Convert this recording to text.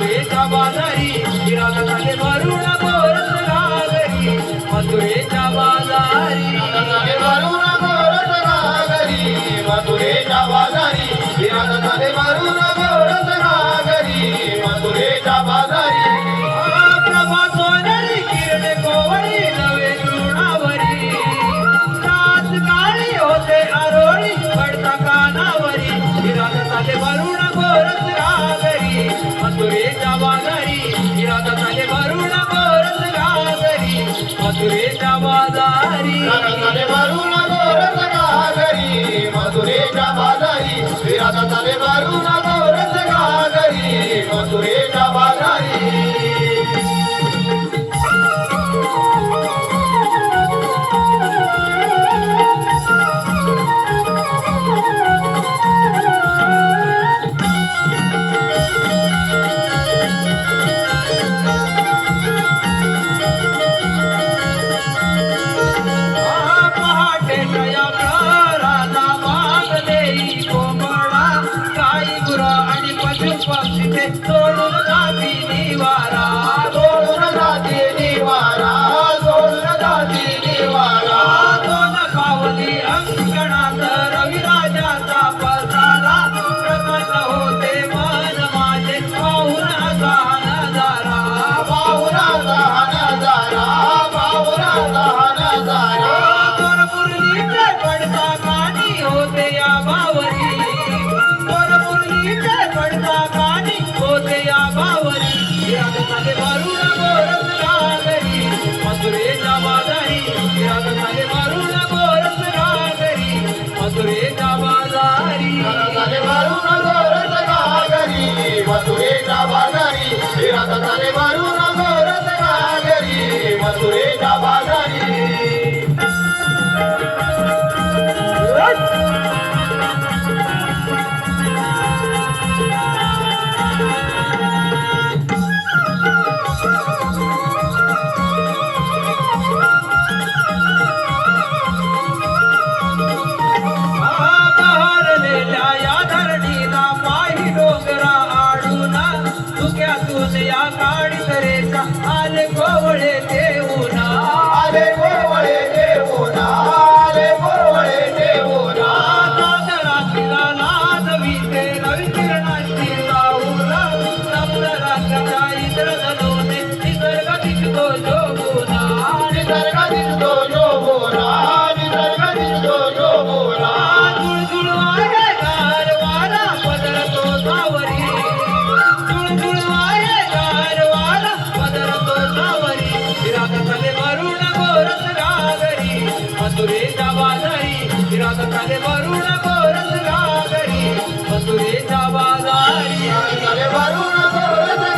मधुरेच्या बाजारी विराजाने भरुण पोरत घालही मधुरेच्या बाजारी मधुरेच्या बाजारी विराजा झाले वरुण बोरस घागरी. मधुरेच्या बाजारी. झाले वरुण बोरस घागरी. मधुरेच्या बाजारी विराजा झाले वरुण తెచ్చుకోడు నా la आले गोवळे देऊना. आले गोवळे देऊना आले गोवळे देऊना. नादरातीला नाद विते रवी किरणाची लावून नवरा राजा इंद्र धनुने निसर्ग दिसतो अंगाले वरुण बोरस घागरी मसुरेच्या बाजारी. अंगाले वरुण